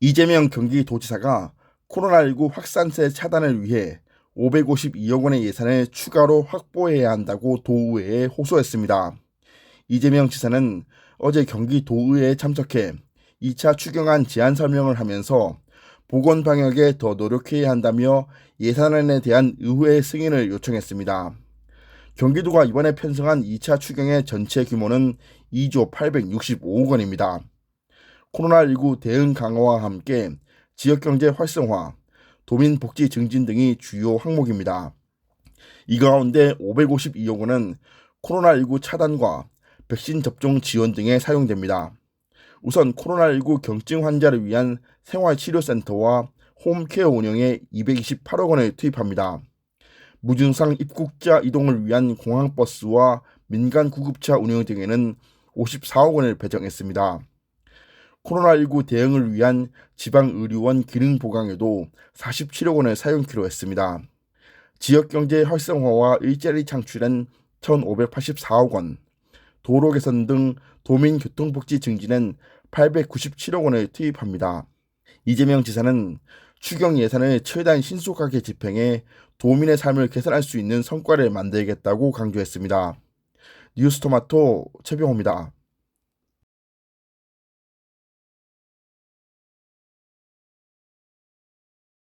이재명 경기도지사가 코로나19 확산세 차단을 위해 552억 원의 예산을 추가로 확보해야 한다고 도의회에 호소했습니다. 이재명 지사는 어제 경기도의회에 참석해 2차 추경안 제안 설명을 하면서 보건 방역에 더 노력해야 한다며 예산안에 대한 의회 승인을 요청했습니다. 경기도가 이번에 편성한 2차 추경의 전체 규모는 2조 865억 원입니다. 코로나19 대응 강화와 함께 지역경제 활성화, 도민 복지 증진 등이 주요 항목입니다. 이 가운데 552억 원은 코로나19 차단과 백신 접종 지원 등에 사용됩니다. 우선 코로나19 경증 환자를 위한 생활치료센터와 홈케어 운영에 228억 원을 투입합니다. 무증상 입국자 이동을 위한 공항버스와 민간 구급차 운영 등에는 54억 원을 배정했습니다. 코로나19 대응을 위한 지방의료원 기능 보강에도 47억 원을 사용키로 했습니다. 지역경제 활성화와 일자리 창출엔 1,584억 원, 도로 개선 등 도민 교통복지 증진엔 897억 원을 투입합니다. 이재명 지사는 추경 예산을 최대한 신속하게 집행해 도민의 삶을 개선할 수 있는 성과를 만들겠다고 강조했습니다. 뉴스토마토 최병호입니다.